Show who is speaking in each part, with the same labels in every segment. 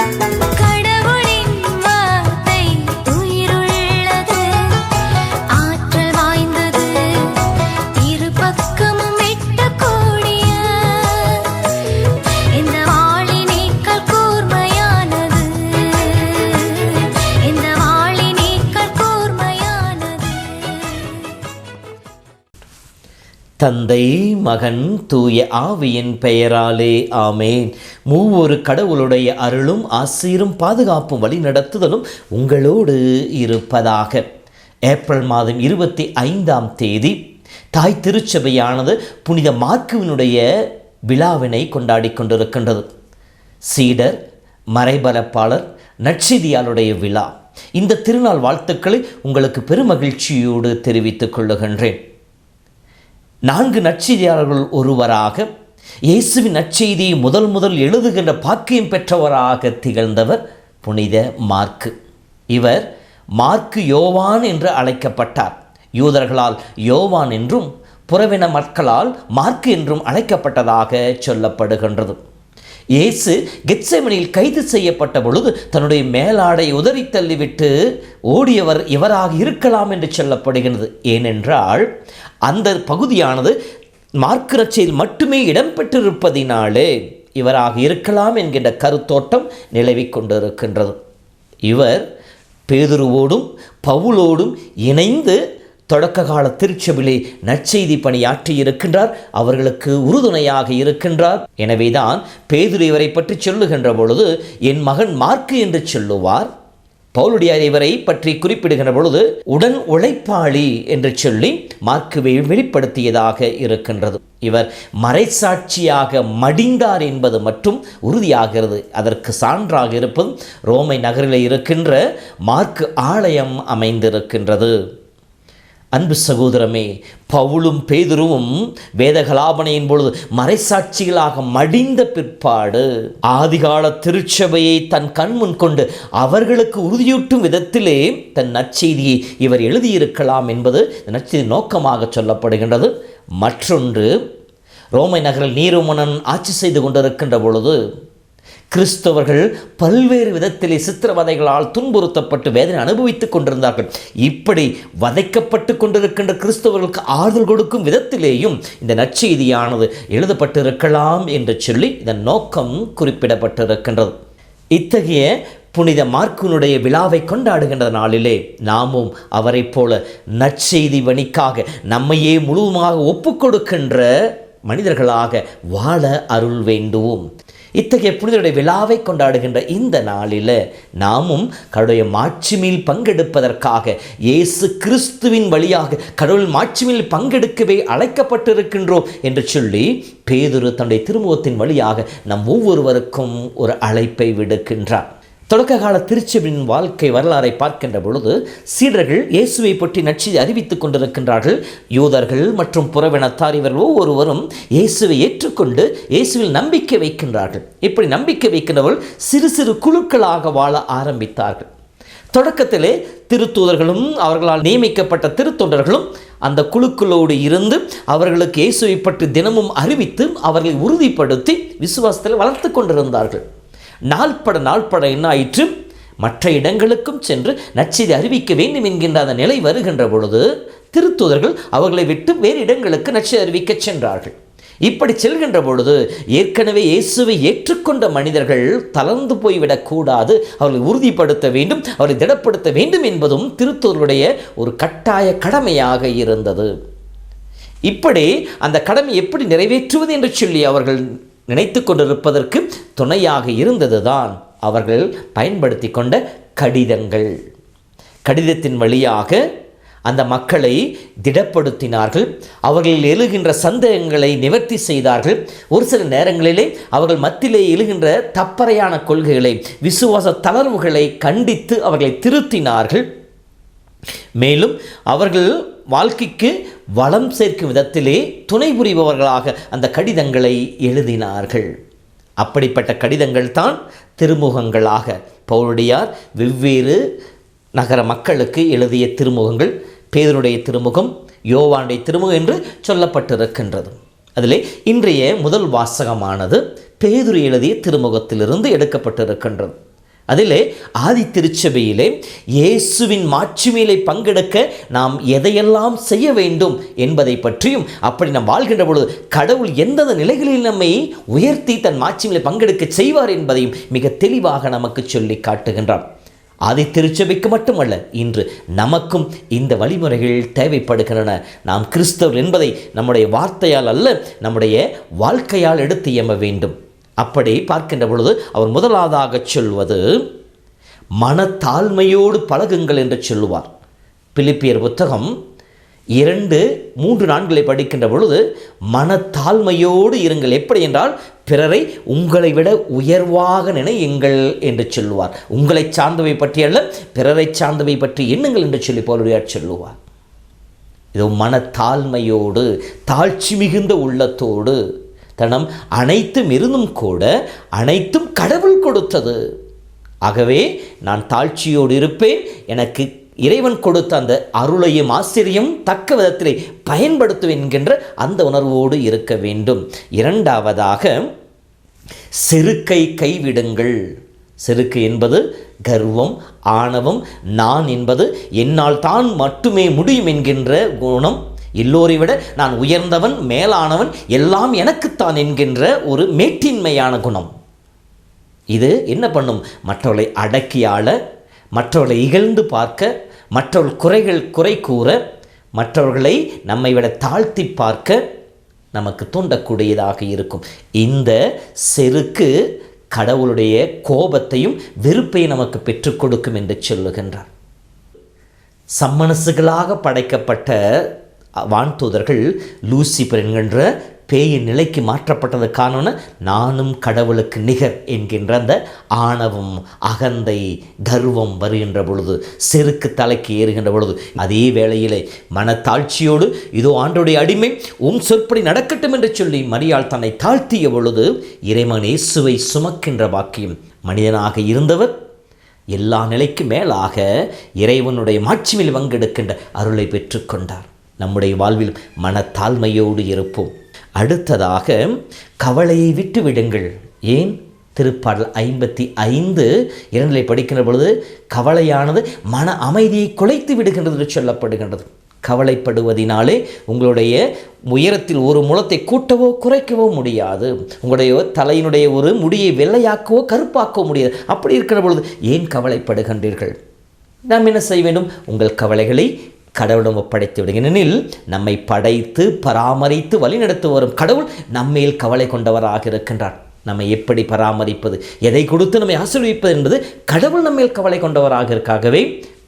Speaker 1: கடவுளின்
Speaker 2: தந்தை மகன் தூய ஆவியின் பெயராலே ஆமேன். மூவொரு கடவுளுடைய அருளும் ஆசீரும் பாதுகாப்பும் வழிநடத்துதலும் உங்களோடு இருப்பதாக. ஏப்ரல் மாதம் இருபத்தி ஐந்தாம் தேதி தாய் திருச்சபையானது புனித மார்க்குவினுடைய விழாவினை கொண்டாடி கொண்டிருக்கின்றது. சீடர் மறைபரப்பாளர் நற்செய்தியாளுடைய விழா. இந்த திருநாள் வாழ்த்துக்களை உங்களுக்கு பெருமகிழ்ச்சியோடு தெரிவித்துக் கொள்ளுகின்றேன். நான்கு நற்செய்தியாளர்கள் ஒருவராக இயேசுவின் நற்செய்தியை முதல் முதல் எழுதுகின்ற பாக்கியம் பெற்றவராக திகழ்ந்தவர் புனித மார்க்கு. இவர் மார்க்கு யோவான் என்று அழைக்கப்பட்டார். யூதர்களால் யோவான் என்றும் புறவின மக்களால் மார்க்கு என்றும் அழைக்கப்பட்டதாக சொல்லப்படுகின்றது. இயேசு கெத்செமனில் கைது செய்யப்பட்ட பொழுது தன்னுடைய மேலாடை உதறி தள்ளிவிட்டு ஓடியவர் இவராக இருக்கலாம் என்று சொல்லப்படுகிறது ஏனென்றால் அந்த பகுதியானது மார்க்கரட்சையில் மட்டுமே இடம்பெற்றிருப்பதினாலே இவராக இருக்கலாம் என்கின்ற கருத்தோட்டம் நிலவிக் கொண்டிருக்கின்றது. இவர் பேதுருவோடும் பவுலோடும் இணைந்து தொடக்க கால திருச்சபிலே நற்செய்தி பணியாற்றி இருக்கின்றார் அவர்களுக்கு உறுதுணையாக இருக்கின்றார். எனவேதான் பேதுரு இவரை பற்றி சொல்லுகின்ற பொழுது என் மகன் மார்க்கு என்று சொல்லுவார். பவுலுடையார் இவரை பற்றி குறிப்பிடுகின்ற பொழுது உடன் உழைப்பாளி என்று சொல்லி மார்க்குவை வெளிப்படுத்தியதாக இருக்கின்றது. இவர் மறைசாட்சியாக மடிந்தார் என்பது மட்டும் உறுதியாகிறது. அதற்கு சான்றாக இருப்பது ரோமை நகரில் இருக்கின்ற மார்க்கு ஆலயம் அமைந்திருக்கின்றது. அன்பு சகோதரமே பவுலும் பேதுருவும் வேதகலாபனையின் பொழுது மறைசாட்சிகளாக மடிந்த பிற்பாடு ஆதிகால திருச்சபையை தன் கண்முன் கொண்டு அவர்களுக்கு உறுதியூட்டும் விதத்திலே தன் நற்செய்தியை இவர் எழுதியிருக்கலாம் என்பது நற்செய்தி நோக்கமாக சொல்லப்படுகின்றது. மற்றொன்று ரோமை நகரில் நீரோமணன் ஆட்சி செய்து கொண்டிருக்கின்ற பொழுது கிறிஸ்தவர்கள் பல்வேறு விதத்திலே சித்திரவதைகளால் துன்புறுத்தப்பட்டு வேதனை அனுபவித்துக் கொண்டிருந்தார்கள். இப்படி வதைக்கப்பட்டு கொண்டிருக்கின்ற கிறிஸ்தவர்களுக்கு ஆறுதல் கொடுக்கும் விதத்திலேயும் இந்த நற்செய்தியானது எழுதப்பட்டிருக்கலாம் என்று சொல்லி இதன் நோக்கம் குறிப்பிடப்பட்டிருக்கின்றது. இத்தகைய புனித மார்க்குனுடைய விழாவை கொண்டாடுகின்ற நாளிலே நாமும் அவரைப் போல நற்செய்தி வணிக்காக நம்மையே முழுவதுமாக ஒப்புக்கொடுக்கின்ற மனிதர்களாக வாழ அருள் வேண்டுவோம். இத்தகைய புனிதருடைய விழாவை கொண்டாடுகின்ற இந்த நாளில் நாமும் கடவுளுடைய மாட்சிமையில் பங்கெடுப்பதற்காக இயேசு கிறிஸ்துவின் வழியாக கடவுள் மாட்சிமையில் பங்கெடுக்கவே அழைக்கப்பட்டிருக்கின்றோம் என்று சொல்லி பேதுரு தன்னுடைய திருமுகத்தின் வழியாக நம் ஒவ்வொருவருக்கும் ஒரு அழைப்பை விடுக்கின்றார். தொடக்க கால திருச்செவின் வாழ்க்கை வரலாறை பார்க்கின்ற பொழுது சீடர்கள் இயேசுவை பற்றி நச்சு அறிவித்துக் கொண்டிருக்கின்றார்கள். யூதர்கள் மற்றும் புறவினத்தார் இவர்கள் ஒவ்வொருவரும் இயேசுவை ஏற்றுக்கொண்டு இயேசுவில் நம்பிக்கை வைக்கின்றார்கள். இப்படி நம்பிக்கை வைக்கின்றவர்கள் சிறு சிறு குழுக்களாக வாழ ஆரம்பித்தார்கள். தொடக்கத்திலே திருத்தூதர்களும் அவர்களால் நியமிக்கப்பட்ட திருத்தொண்டர்களும் அந்த குழுக்களோடு இருந்து அவர்களுக்கு இயேசுவை பற்றி தினமும் அறிவித்து அவர்களை உறுதிப்படுத்தி விசுவாசத்தில் வளர்த்து கொண்டிருந்தார்கள். நாள்பட நாள்பட என்ன ஆயிற்று? மற்ற இடங்களுக்கும் சென்று நற்செய்தி அறிவிக்க வேண்டும் என்கின்ற அந்த நிலை வருகின்ற பொழுது திருத்தூதர்கள் அவர்களை விட்டு வேறு இடங்களுக்கு நச்சு அறிவிக்கச் சென்றார்கள். இப்படி செல்கின்ற பொழுது ஏற்கனவே இயேசுவை ஏற்றுக்கொண்ட மனிதர்கள் தளர்ந்து போய்விடக்கூடாது அவர்களை உறுதிப்படுத்த வேண்டும் அவர்களை திடப்படுத்த வேண்டும் என்பதும் திருத்தூதருடைய ஒரு கட்டாய கடமையாக இருந்தது. இப்படி அந்த கடமை எப்படி நிறைவேற்றுவது என்று சொல்லி அவர்கள் நினைத்து கொண்டிருப்பதற்கு துணையாக இருந்ததுதான். அவர்கள் பயன்படுத்தி கொண்ட கடிதங்கள். கடிதத்தின் வழியாக அந்த மக்களை திடப்படுத்தினார்கள். அவர்கள் எழுகின்ற சந்தேகங்களை நிவர்த்தி செய்தார்கள். ஒரு சில நேரங்களிலே அவர்கள் மத்தியிலே எழுகின்ற தப்பறையான கொள்கைகளை விசுவாச தளர்வுகளை கண்டித்து அவர்களை திருத்தினார்கள். மேலும் அவர்கள் வாழ்க்கைக்கு வளம் சேர்க்கும் விதத்திலே துணை புரிபவர்களாக அந்த கடிதங்களை எழுதினார்கள். அப்படிப்பட்ட கடிதங்கள் தான் திருமுகங்களாக. பவுலடியார் வெவ்வேறு நகர மக்களுக்கு எழுதிய திருமுகங்கள் பேதனுடைய திருமுகம் யோவானுடைய திருமுகம் என்று சொல்லப்பட்டிருக்கின்றது. அதிலே இன்றைய முதல் வாசகமானது பேதுரு எழுதிய திருமுகத்திலிருந்து எடுக்கப்பட்டிருக்கின்றது. அதிலே ஆதி திருச்சபையிலே இயேசுவின் மாட்சிமையிலே பங்கெடுக்க நாம் எதையெல்லாம் செய்ய வேண்டும் என்பதை பற்றியும் அப்படி நாம் வாழ்கின்ற பொழுது கடவுள் எந்தெந்த நிலைகளில் நம்மை உயர்த்தி தன் மாட்சிமையிலே பங்கெடுக்க செய்வார் என்பதையும் மிக தெளிவாக நமக்கு சொல்லி காட்டுகின்றார். அதை திருச்சபைக்கு மட்டுமல்ல இன்று நமக்கும் இந்த வழிமுறைகள் தேவைப்படுகின்றன. நாம் கிறிஸ்தவர் என்பதை நம்முடைய வார்த்தையால் அல்ல நம்முடைய வாழ்க்கையால் எடுத்து எம்ம வேண்டும். அப்படி பார்க்கின்ற பொழுது அவர் முதலாவதாக சொல்வது மனத்தாழ்மையோடு பழகுங்கள் என்று சொல்லுவார். பிலிப்பியர் புத்தகம் இரண்டு மூன்று நான்களை படிக்கின்ற பொழுது மனத்தாழ்மையோடு இருங்கள். எப்படி என்றால் பிறரை உங்களை விட உயர்வாக நினையுங்கள் என்று சொல்லுவார். உங்களை சார்ந்தவை பற்றி அல்ல பிறரை சார்ந்தவை பற்றி எண்ணுங்கள் என்று சொல்லி பவுலடியார் சொல்லுவார். இதோ மனத்தாழ்மையோடு தாழ்ச்சி மிகுந்த உள்ளத்தோடு தனம் அனைத்தும் இருந்தும் கூட அனைத்தும் கடவுள் கொடுத்தது. ஆகவே நான் தாழ்ச்சியோடு இருப்பேன். எனக்கு இறைவன் கொடுத்த அந்த அருளையும் ஆசிரியம் தக்க விதத்திலே பயன்படுத்துவேன் என்கின்ற அந்த உணர்வோடு இருக்க வேண்டும். இரண்டாவதாக செருக்கை கைவிடுங்கள். செருக்கு என்பது கர்வம் ஆணவம் நான் என்பது என்னால் தான் மட்டுமே முடியும் என்கின்ற குணம் எல்லோரை விட நான் உயர்ந்தவன் மேலானவன் எல்லாம் எனக்குத்தான் என்கின்ற ஒரு மேட்டின்மையான குணம். இது என்ன பண்ணும்? மற்றவளை அடக்கியாள மற்றவளை மற்றவர்களை இகழ்ந்து பார்க்க மற்றவர்கள் குறைகள் குறை கூற மற்றவர்களை நம்மை விட தாழ்த்தி பார்க்க நமக்கு தூண்டக்கூடியதாக இருக்கும். இந்த செருக்கு கடவுளுடைய கோபத்தையும் வெறுப்பையும் நமக்கு பெற்றுக் கொடுக்கும் என்று சொல்லுகின்றார். சம்மனசுகளாக படைக்கப்பட்ட வான்தூதர்கள் லூசிபர் என்கின்ற பேயின் நிலைக்கு மாற்றப்பட்டது காரணம் நானும் கடவுளுக்கு நிகர் என்கின்ற அந்த ஆணவம் அகந்தை கர்வம் வருகின்ற பொழுது செருக்கு தலைக்கு ஏறுகின்ற பொழுது அதே வேளையிலே மனத்தாழ்ச்சியோடு இதோ ஆண்டுடைய அடிமை உம் சொற்படி நடக்கட்டும் என்று சொல்லி மரியாள் தன்னை தாழ்த்திய பொழுது இறைமன் இயேசுவை சுமக்கின்ற வாக்கியம் மனிதனாக இருந்தவர் எல்லா நிலைக்கு மேலாக இறைவனுடைய மாட்சிமில் பங்கெடுக்கின்ற அருளை பெற்றுக்கொண்டார். நம்முடைய வாழ்வில் மனத்தாழ்மையோடு இருப்போம். அடுத்ததாக கவலையை விட்டு விடுங்கள் ஏன்? திருப்பாடல் ஐம்பத்தி ஐந்து இரண்டிலே படிக்கின்ற பொழுது கவலையானது மன அமைதியை குலைத்து விடுகின்றது என்று சொல்லப்படுகின்றது. கவலைப்படுவதினாலே உங்களுடைய உயரத்தில் ஒரு முளத்தை கூட்டவோ குறைக்கவோ முடியாது. உங்களுடைய தலையினுடைய ஒரு முடியை வெள்ளையாக்கவோ கருப்பாக்கவோ முடியாது. அப்படி இருக்கிற பொழுது ஏன் கவலைப்படுகின்றீர்கள்? நாம் என்ன செய்ய வேண்டும்? உங்கள் கவலைகளை கடவுளிடம் ஒப்படைத்து விடுகிறேனில் நம்மை படைத்து பராமரித்து வழிநடத்து வரும் கடவுள் நம்மேல் கவலை கொண்டவராக இருக்கின்றார். நம்மை எப்படி பராமரிப்பது எதை கொடுத்து நம்மை ஆசிர்விப்பது என்பது கடவுள் நம்மேல் கவலை கொண்டவராக இருக்காகவே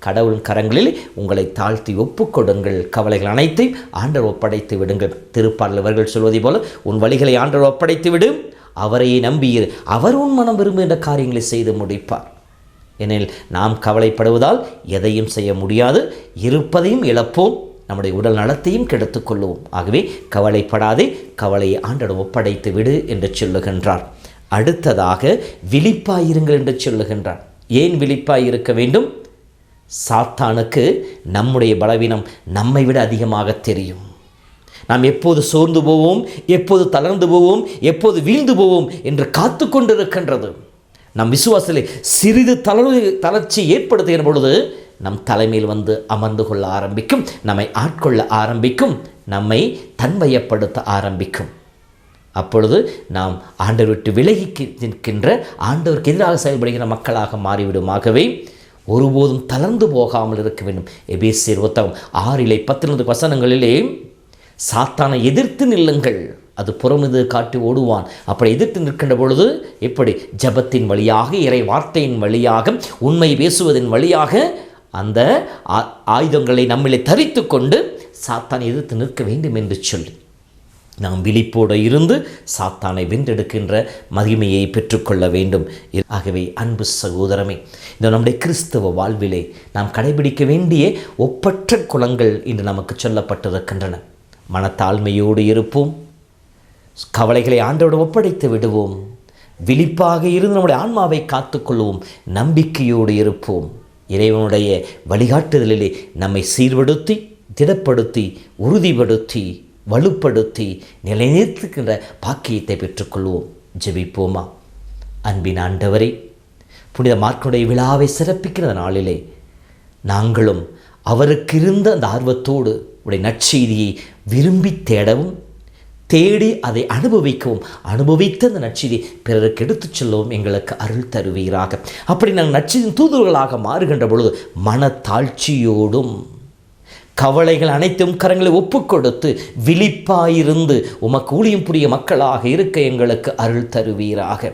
Speaker 2: கடவுளின் கரங்களில் உங்களை தாழ்த்தி ஒப்புக்கொடுங்கள் கவலைகள் அனைத்தையும் ஆண்டர் ஒப்படைத்து விடுங்கள். திருப்பாடல் இவர்கள் சொல்வதை போல உன் வழிகளை ஆண்டவர் ஒப்படைத்து விடும் அவரையே நம்பியிரு அவர் உன் மனம் விரும்புகின்ற காரியங்களை செய்து முடிப்பார். எனில் நாம் கவலைப்படுவதால் எதையும் செய்ய முடியாது. இருப்பதையும் இழப்போம். நம்முடைய உடல் நலத்தையும் கெடுத்துக்கொள்ளுவோம் ஆகவே கவலைப்படாதே கவலையை ஆண்டோடு ஒப்படைத்து விடு என்று சொல்லுகின்றார். அடுத்ததாக விழிப்பாயிருங்கள் என்று சொல்லுகின்றார். ஏன் விழிப்பாய் இருக்க வேண்டும்? சாத்தானுக்கு நம்முடைய பலவீனம் நம்மை விட அதிகமாக தெரியும். நாம் எப்போது சோர்ந்து போவோம்? எப்போது தளர்ந்து போவோம்? எப்போது வீழ்ந்து போவோம்? என்று காத்து கொண்டிருக்கின்றது. நம் விசுவாசத்தில் சிறிது தளர்வு தளர்ச்சி ஏற்படுத்துகிற பொழுது நம் தலைமையில் வந்து அமர்ந்து கொள்ள ஆரம்பிக்கும் நம்மை ஆட்கொள்ள ஆரம்பிக்கும் நம்மை தன்மையப்படுத்த ஆரம்பிக்கும். அப்பொழுது நாம் ஆண்டவர் விட்டு விலகி நிற்கின்ற ஆண்டவருக்கு எதிராக செயல்படுகிற மக்களாக மாறிவிடுமாகவே ஒருபோதும் தளர்ந்து போகாமல் இருக்க வேண்டும். எபேசியர் புத்தகம் ஆறிலே பத்தினொன்று வசனங்களிலே சாத்தானை எதிர்த்து நில்லுங்கள் அது புறமிது காட்டி ஓடுவான். அப்படி எதிர்த்து நிற்கின்ற பொழுது எப்படி ஜபத்தின் வழியாக இறை வார்த்தையின் வழியாக உண்மை பேசுவதன் வழியாக அந்த ஆ- ஆயுதங்களை நம்மளை தரித்து கொண்டு சாத்தானை எதிர்த்து நிற்க வேண்டும் என்று சொல்லி நாம் விழிப்போடு இருந்து சாத்தானை வென்றெடுக்கின்ற மகிமையை பெற்றுக்கொள்ள வேண்டும். ஆகவே அன்பு சகோதரமே இந்த நம்முடைய கிறிஸ்தவ வாழ்விலே நாம் கடைபிடிக்க வேண்டிய ஒப்பற்ற குலங்கள் இன்று நமக்கு சொல்லப்பட்டிருக்கின்றன. மனத்தாழ்மையோடு இருப்போம். கவலைகளை ஆண்டோடு ஒப்படைத்து விடுவோம். விழிப்பாக இருந்து நம்முடைய ஆன்மாவை காத்துக்கொள்வோம். நம்பிக்கையோடு இருப்போம். இறைவனுடைய வழிகாட்டுதலிலே நம்மை சீர்படுத்தி திடப்படுத்தி உறுதிப்படுத்தி வலுப்படுத்தி நிலைநிறுத்துகின்ற பாக்கியத்தை பெற்றுக்கொள்வோம். ஜெபிப்போமா? அன்பின் ஆண்டவரே புனித மார்க்கனுடைய விழாவை சிறப்பிக்கிற நாளிலே நாங்களும் அவருக்கு இருந்த அந்த ஆர்வத்தோடு உடைய நற்செய்தியை விரும்பி தேடவும் தேடி அதை அனுபவிக்கவும். அனுபவித்த அந்த நற்செய்தி பிறருக்கு எடுத்துச் செல்லவும் எங்களுக்கு அருள் தருவீராக. அப்படி நாங்கள் நற்செய்தியின் தூதுவர்களாக மாறுகின்ற பொழுது மனத்தாழ்ச்சியோடும் கவலைகள் அனைத்தும் கரங்களை ஒப்புக்கொடுத்து விழிப்பாயிருந்து உமக்கு ஊழியம் புரிய மக்களாக இருக்க எங்களுக்கு அருள் தருவீராக.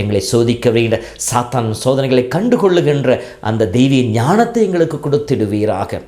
Speaker 2: எங்களை சோதிக்க வருகின்ற சாத்தான் சோதனைகளை கண்டுகொள்ளுகின்ற அந்த தெய்வீக ஞானத்தை எங்களுக்கு கொடுத்திடுவீராக.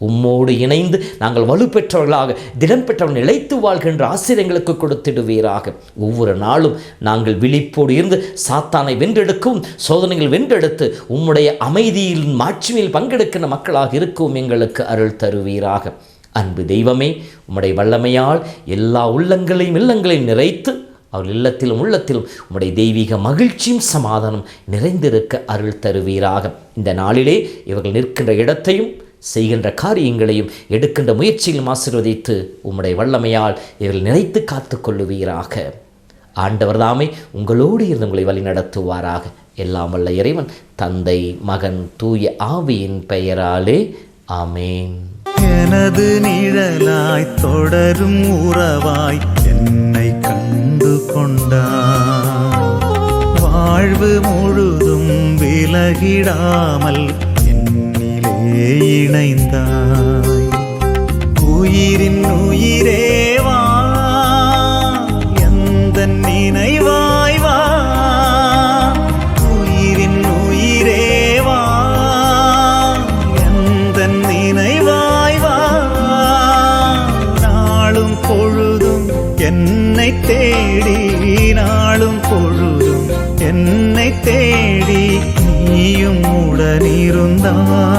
Speaker 2: உம்மோடு இணைந்து நாங்கள் வலுப்பெற்றவர்களாக திடம் பெற்றவன் நிலைத்து வாழ்கின்ற ஆசிரியங்களுக்கு கொடுத்திடுவீராக. ஒவ்வொரு நாளும் நாங்கள் விழிப்போடு இருந்து சாத்தானை வென்றெடுக்கும் சோதனைகள் வென்றெடுத்து உம்முடைய அமைதியில் மாட்சிமையில் பங்கெடுக்கின்ற மக்களாக இருக்கும் எங்களுக்கு அருள் தருவீராக. அன்பு தெய்வமே உம்முடைய வல்லமையால் எல்லா உள்ளங்களையும் இல்லங்களையும் நிறைத்து அவர் இல்லத்திலும் உள்ளத்திலும் உம்முடைய தெய்வீக மகிழ்ச்சியும் சமாதானம் நிறைந்திருக்க அருள் தருவீராக. இந்த நாளிலே இவர்கள் நிற்கின்ற இடத்தையும் செய்கின்ற காரியங்களையும் எடுக்கின்ற முயற்சியிலும் ஆசீர்வதித்து உம்முடைய வல்லமையால் இவர்கள் நினைத்து காத்து கொள்ளுவீராக. ஆண்டவர் தாமே உங்களோடு இருந்து உங்களை வழி நடத்துவாராக. எல்லாம் வல்ல இறைவன் தந்தை மகன் தூய ஆவியின் பெயராலே ஆமேன்.
Speaker 3: எனது நிழலாய் தொடரும் உறவாய் என்னை கண்டு கொண்டாய் வாழ்வு முழுதும் விலகிடாமல் என்னிலே இணைந்தாய். உயிரின் உயிரேவா எந்த நினைவாய் உயிரின் உயிரேவா எந்த நினைவாய் நாளும் பொழுதும் என்னை தேடி நாளும் பொழுதும் என்னை தேடி நீயும் உடனிருந்தான்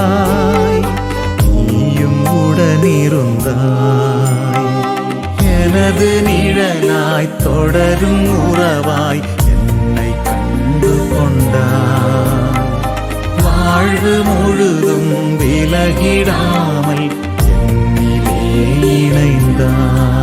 Speaker 3: தொடரும் உறவாய் என்னை கண்டு கொண்டாய் வாழ்வு முழுதும் விலகிடாமல் என்னிலே இணைந்தாய்